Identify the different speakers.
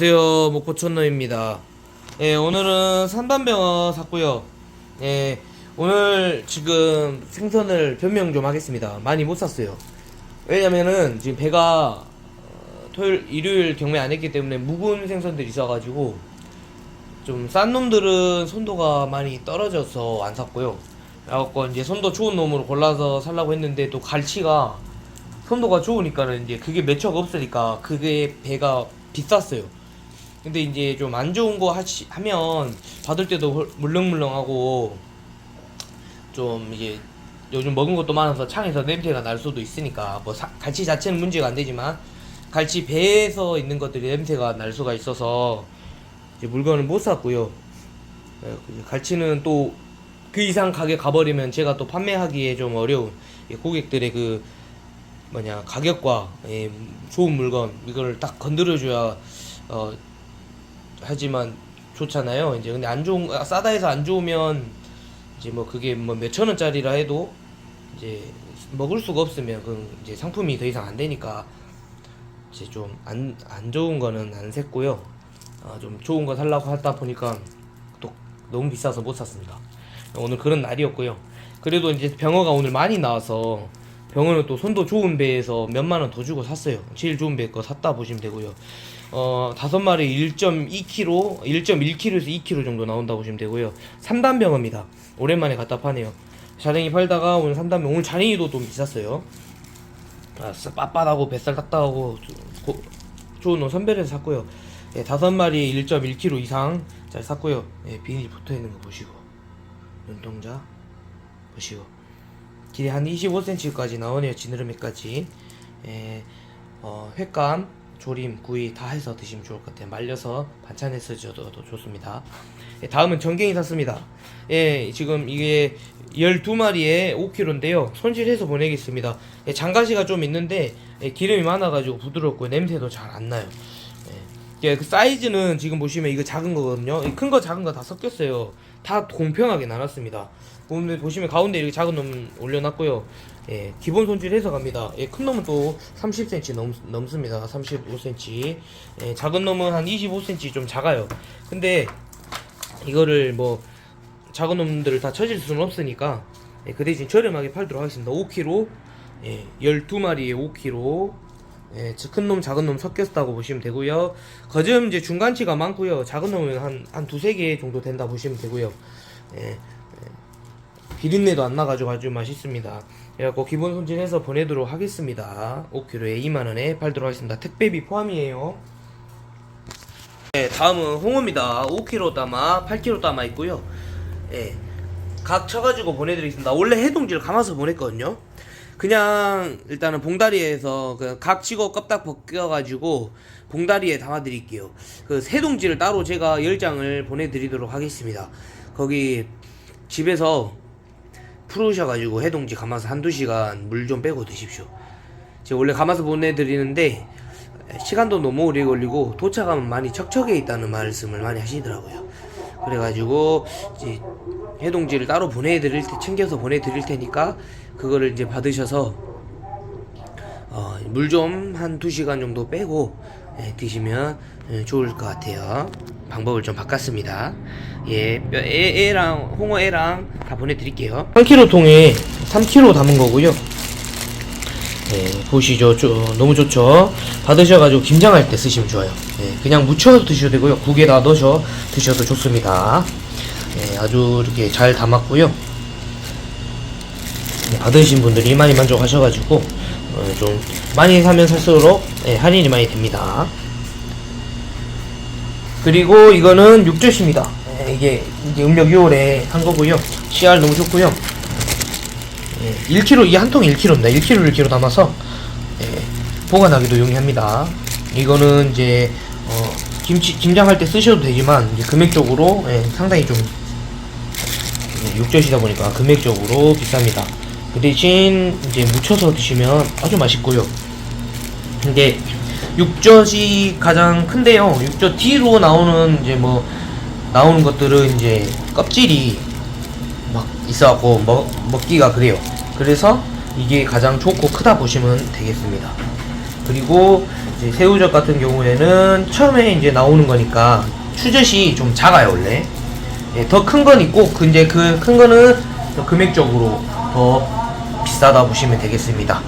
Speaker 1: 안녕하세요 목포촌노입니다. 예 오늘은 산단병어 샀고요. 예 오늘 지금 생선을 변명 좀 하겠습니다. 많이 못 샀어요. 왜냐면은 지금 배가 어, 토요일 일요일 경매 안 했기 때문에 묵은 생선들이 있어가지고 좀 싼 놈들은 손도가 많이 떨어져서 안 샀고요. 그래갖고 이제 손도 좋은 놈으로 골라서 살라고 했는데 또 갈치가 손도가 좋으니까는 이제 그게 매처가 없으니까 그게 배가 비쌌어요. 근데 이제 좀 안 좋은 거 하시, 하면 받을 때도 헐- 물렁물렁하고 좀 이게 요즘 먹은 것도 많아서 창에서 냄새가 날 수도 있으니까 뭐 사- 갈치 자체는 문제가 안 되지만 갈치 배에서 있는 것들이 냄새가 날 수가 있어서 이제 물건을 못 샀고요. 예, 그 갈치는 또 그 이상 가게 가버리면 제가 또 판매하기에 좀 어려운 예, 고객들의 그 뭐냐 가격과 예, 좋은 물건 이걸 딱 건드려줘야 어 하지만 좋잖아요. 이제 근데 안 좋은 아, 싸다 해서 안 좋으면 이제 뭐 그게 뭐 몇천 원짜리라 해도 이제 먹을 수가 없으면 그 이제 상품이 더 이상 안 되니까 이제 좀안안 좋은 거는 안 샜고요. 아, 좀 좋은 거 살라고 하다 보니까 또 너무 비싸서 못 샀습니다. 오늘 그런 날이었고요. 그래도 이제 병어가 오늘 많이 나와서 병어는 또 손도 좋은 배에서 몇만 원 더 주고 샀어요. 제일 좋은 배 거 샀다 보시면 되고요. 어, 다섯 마리 1.2kg, 1.1kg에서 2kg 정도 나온다고 보시면 되고요. 3단 병어입니다. 오랜만에 갖다 파네요. 자랭이 팔다가 오늘 3단 병, 오늘 자랭이도 좀 비쌌어요. 아, 쓱 빳빳하고 뱃살 딱딱하고 고- 좋은 옷 선별해서 샀고요. 예, 다섯 마리 1.1kg 이상 잘 샀고요. 예, 비닐 붙어 있는 거 보시고 눈동자 보시고 길이 한 25cm까지 나오네요. 지느러미까지. 예, 어, 횟감, 조림, 구이 다 해서 드시면 좋을 것 같아요. 말려서 반찬에 쓰셔도 좋습니다. 예, 다음은 전갱이 샀습니다. 예, 지금 이게 12마리에 5kg인데요. 손질해서 보내겠습니다. 예, 장가시가 좀 있는데 예, 기름이 많아가지고 부드럽고 냄새도 잘 안 나요. 예, 그 사이즈는 지금 보시면 이거 작은 거거든요. 큰 거 작은 거 다 섞였어요. 다 공평하게 나눴습니다. 보시면 가운데 이렇게 작은 놈 올려놨고요. 예, 기본 손질해서 갑니다. 예, 큰 놈은 또 30cm 넘, 넘습니다. 35cm. 예, 작은 놈은 한 25cm 좀 작아요. 근데 이거를 뭐 작은 놈들을 다 처질 수는 없으니까 예, 그 대신 저렴하게 팔도록 하겠습니다. 5kg, 예, 12마리에 5kg. 예, 큰 놈, 작은 놈 섞였다고 보시면 되고요. 거즘 이제 중간치가 많고요. 작은 놈은 한, 한 두세 개 정도 된다 보시면 되고요. 예, 예. 비린내도 안 나가지고 아주 맛있습니다. 그래갖고 기본 손질해서 보내도록 하겠습니다. 5kg에 2만원에 팔도록 하겠습니다. 택배비 포함이에요. 네, 다음은 홍어입니다. 5kg 담아, 8kg 담아 있고요. 예, 각 쳐가지고 보내드리겠습니다. 원래 해동지를 감아서 보냈거든요. 그냥 일단은 봉다리에서 그각 치고 껍딱 벗겨가지고 봉다리에 담아드릴게요. 그 세동지를 따로 제가 10장을 보내드리도록 하겠습니다. 거기 집에서 풀으셔가지고 해동지 감아서 한두 시간 물 좀 빼고 드십시오. 제가 원래 감아서 보내드리는데 시간도 너무 오래 걸리고 도착하면 많이 척척해 있다는 말씀을 많이 하시더라고요. 그래가지고 이제 해동지를 따로 보내드릴 때 챙겨서 보내드릴 테니까 그거를 이제 받으셔서 어, 물 좀한두 시간 정도 빼고 예, 드시면 예, 좋을 것 같아요. 방법을 좀 바꿨습니다. 예, 뼈, 애, 애랑 홍어 애랑 다 보내드릴게요. 3kg 통에 3kg 담은 거고요. 예, 보시죠. 저, 너무 좋죠. 받으셔가지고 김장할 때 쓰시면 좋아요. 예, 그냥 무쳐서 드셔도 되고요. 국에다 넣으셔 드셔도 좋습니다. 예, 아주 이렇게 잘 담았고요. 예, 받으신 분들이 많이 만족하셔가지고 어, 좀 많이 사면 살수록 예, 할인이 많이 됩니다. 그리고 이거는 육젓입니다. 예, 이게 이제 음력 6월에 한 거고요. 씨알 너무 좋고요. 예, 1kg 이 한 통이 1kg입니다. 1kg 1kg 담아서 예, 보관하기도 용이합니다. 이거는 이제 어, 김치 김장할 때 쓰셔도 되지만 금액적으로 예, 상당히 좀 예, 육젓이다 보니까 금액적으로 비쌉니다. 그 대신 이제 무쳐서 드시면 아주 맛있고요. 근데 육젓이 가장 큰데요. 육젓 뒤로 나오는 이제 뭐 나오는 것들은 이제 껍질이 막 있어갖고 먹, 먹기가 그래요. 그래서 이게 가장 좋고 크다 보시면 되겠습니다. 그리고 새우젓 같은 경우에는 처음에 이제 나오는 거니까 추젓이 좀 작아요 원래. 예, 더큰 건 있고 그 이제 그 큰 거는 더 금액적으로 더 비싸다 보시면 되겠습니다.